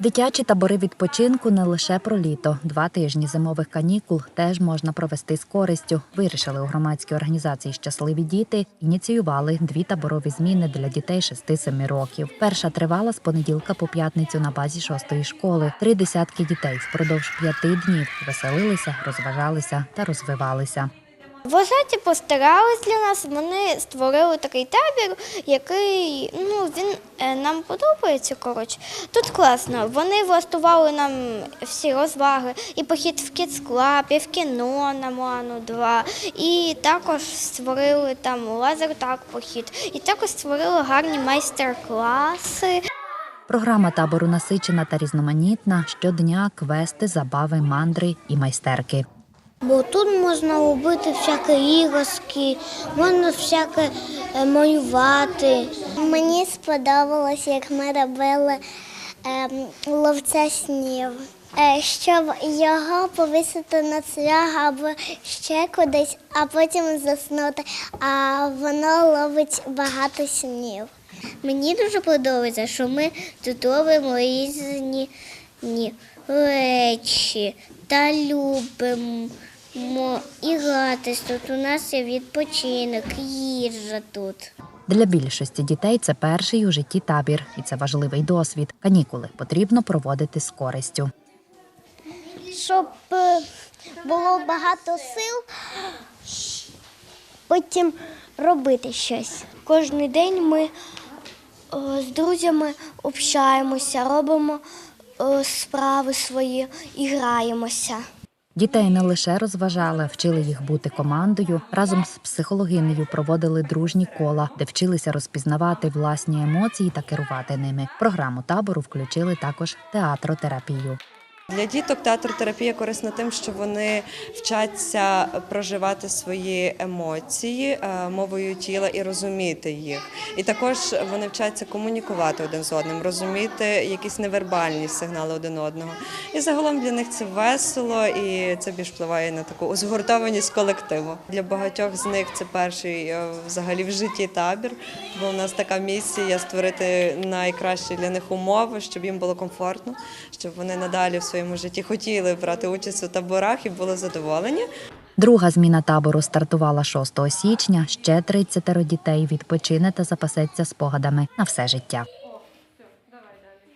Дитячі табори відпочинку не лише про літо. Два тижні зимових канікул теж можна провести з користю. Вирішили у громадській організації Щасливі діти ініціювали дві таборові зміни для дітей 6-7 років. Перша тривала з понеділка по п'ятницю на базі шостої школи. Три десятки дітей впродовж п'яти днів веселилися, розважалися та розвивалися. Вважаті постарались для нас. Вони створили такий табір, який ну він е, нам подобається. Коротше, тут класно. Вони влаштували нам всі розваги, і похід в Kids і в кіно на Ману 2, і також створили там лазертаг похід, і також створили гарні майстер-класи. Програма табору насичена та різноманітна. Щодня квести, забави, мандри і майстерки. Бо тут можна робити всякі іграшки, можна всяке е, малювати. Мені сподобалось, як ми робили ем, ловця снів. Е, щоб його повісити на цвях або ще кудись, а потім заснути, а воно ловить багато снів. Мені дуже подобається, що ми тут робимо різні ні, речі та любимо і гратись. Тут у нас є відпочинок, їжа тут. Для більшості дітей це перший у житті табір, і це важливий досвід. Канікули потрібно проводити з користю. Щоб е, було багато сил, потім робити щось. Кожен день ми е, з друзями общаємося, робимо справи свої і граємося. Дітей не лише розважали, вчили їх бути командою. Разом з психологинею проводили дружні кола, де вчилися розпізнавати власні емоції та керувати ними. Програму табору включили також театротерапію. Для діток театротерапія корисна тим, що вони вчаться проживати свої емоції е, мовою тіла і розуміти їх. І також вони вчаться комунікувати один з одним, розуміти якісь невербальні сигнали один одного. І загалом для них це весело і це більш впливає на таку згуртованість колективу. Для багатьох з них це перший е, взагалі в житті табір, бо у нас така місія створити найкращі для них умови, щоб їм було комфортно, щоб вони надалі в своєму житті хотіли брати участь у таборах і були задоволені. Друга зміна табору стартувала 6 січня. Ще 30 дітей відпочине та запасеться спогадами на все життя.